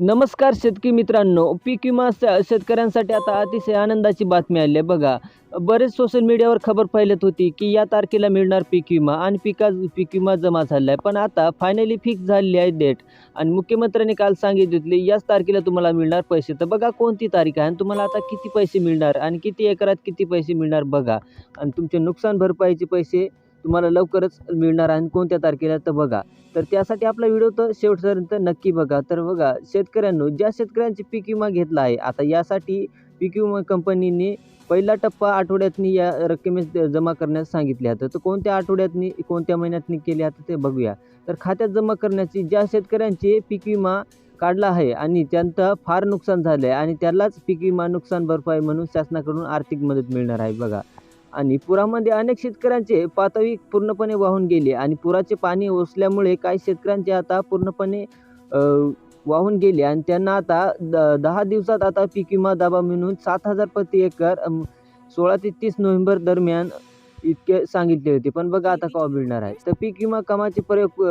नमस्कार शेतकरी मित्रांनो पीक विमा शेतकऱ्यांसाठी आता अतिशय आनंदाची बातमी आली आहे. बघा बरेच सोशल मीडियावर खबर फैलत होती की या तारखेला मिळणार पीक विमा आणि पिका पीक विमा जमा झाला आहे पण आता फायनली फिक्स झालेली आहे डेट आणि मुख्यमंत्र्यांनी काल सांगितले याच तारखेला तुम्हाला मिळणार पैसे. तर बघा कोणती तारीख आहे आणि तुम्हाला आता किती पैसे मिळणार आणि किती एकरात किती पैसे मिळणार बघा. आणि तुमचे नुकसान भरपाईचे पैसे तुम्हाला लवकरच मिळणार आणि कोणत्या तारखेला तर बघा. तर त्यासाठी आपला व्हिडिओ तर शेवटपर्यंत नक्की बघा. तर बघा शेतकऱ्यांनो ज्या शेतकऱ्यांची पीक विमा घेतला आहे आता यासाठी पीक विमा कंपनीने पहिला टप्पा आठवड्यातनी या रक्कमेस जमा करण्यास सांगितले होतं तर कोणत्या आठवड्यातनी कोणत्या महिन्यातनी केले आता ते बघूया. तर खात्यात जमा करण्याची ज्या शेतकऱ्यांचे पीक विमा काढला आहे आणि त्यांचं फार नुकसान झालं आहे आणि त्यालाच पीक विमा नुकसान भरपाई म्हणून शासनाकडून आर्थिक मदत मिळणार आहे. बघा. आणि पुरामध्ये अनेक शेतकऱ्यांचे पातळी पूर्णपणे वाहून गेले आणि पुराचे पाणी ओसल्यामुळे काही शेतकऱ्यांचे आता पूर्णपणे वाहून गेले आणि त्यांना आता द दहा दिवसात आता पीक विमा दाबा म्हणून सात हजार प्रति एकर सोळा ते तीस नोव्हेंबर दरम्यान इतके सांगितले होते. पण बघा आता केव्हा मिळणार आहे. तर पीक विमा कामाचे प्रयोग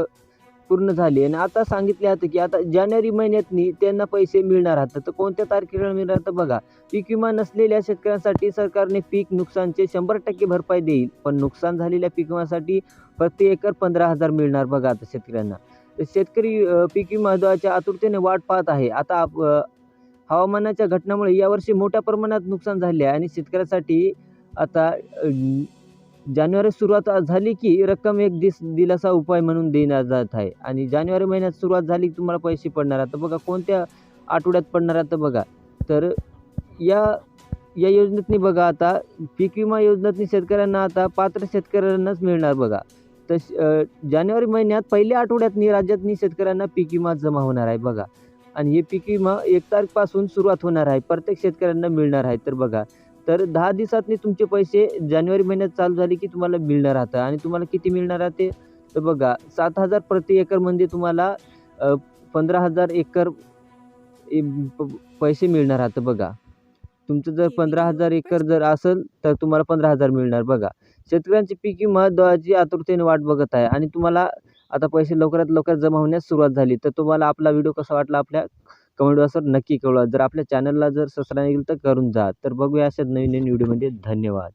पूर्ण झाले. आणि आता सांगितले होतं की आता जानेवारी महिन्यातनी त्यांना पैसे मिळणार आहात. तर कोणत्या तारखेला मिळणार? तर बघा पीक विमा नसलेल्या शेतकऱ्यांसाठी सरकारने पीक नुकसानचे शंभर टक्के भरपाई देईल. पण नुकसान झालेल्या पीक विमासाठी प्रति एकर पंधरा हजार मिळणार बघा आता शेतकऱ्यांना. तर शेतकरी पीक विमाच्या आतुरतेने वाट पाहत आहे. आता आप- हवामानाच्या घटनामुळे यावर्षी मोठ्या प्रमाणात नुकसान झाले आहे. आणि शेतकऱ्यासाठी आता जानेवारी सुरुवात झाली की रक्कम एक दिस दिलासा उपाय म्हणून देण्यात जात आहे. आणि जानेवारी महिन्यात सुरुवात झाली की तुम्हाला पैसे पडणार आता बघा कोणत्या आठवड्यात पडणार आता बघा. तर या या योजनेतनी बघा आता पीक विमा योजनेतनी शेतकऱ्यांना आता पात्र शेतकऱ्यांनाच मिळणार बघा. तर जानेवारी महिन्यात पहिल्या आठवड्यातनी राज्यातनी शेतकऱ्यांना पीक विमा जमा होणार आहे बघा. आणि हे पीक विमा एक तारखेपासून सुरुवात होणार आहे. प्रत्येक शेतकऱ्यांना मिळणार आहे तर बघा. तर दहा दिवसातनी तुमचे पैसे जानेवारी महिन्यात चालू झाले की तुम्हाला मिळणार राहतं. आणि तुम्हाला किती मिळणार आहे ते? तर बघा सात हजार प्रति एकर म्हणजे तुम्हाला पंधरा हजार एकर पैसे मिळणार राहतं बघा. तुमचं जर पंधरा हजार एकर जर असेल तर तुम्हाला पंधरा हजार मिळणार बघा. शेतकऱ्यांची पीक विमा दराची आतुरतेने वाट बघत आहे. आणि तुम्हाला आता पैसे लवकरात लवकर जमा होण्यास सुरुवात झाली. तर तुम्हाला आपला व्हिडिओ कसा वाटला आपल्या कमेंट बॉक्सवर नक्की कळवा. जर आपल्या चॅनलला जर सबस्क्राईब केलं तर करून जा. तर बघूया अशाच नवीन नवीन व्हिडिओमध्ये. धन्यवाद.